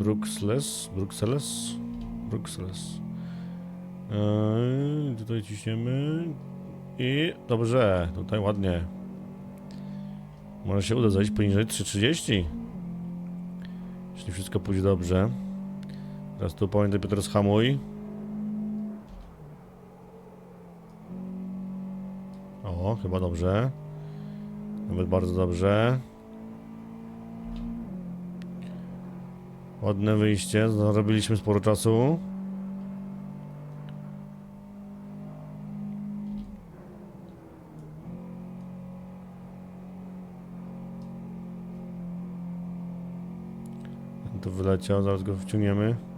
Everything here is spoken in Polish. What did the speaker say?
Bruxelles, Bruxelles, Bruxelles. Eee, tutaj ciśniemy. I dobrze, tutaj ładnie. Może się uda zejść poniżej 3.30. Jeśli wszystko pójdzie dobrze. Teraz tu pamiętaj Piotr hamuj. O, chyba dobrze. Nawet bardzo dobrze. Ładne wyjście, zarobiliśmy sporo czasu. Tu wyleciał, zaraz go wciągniemy.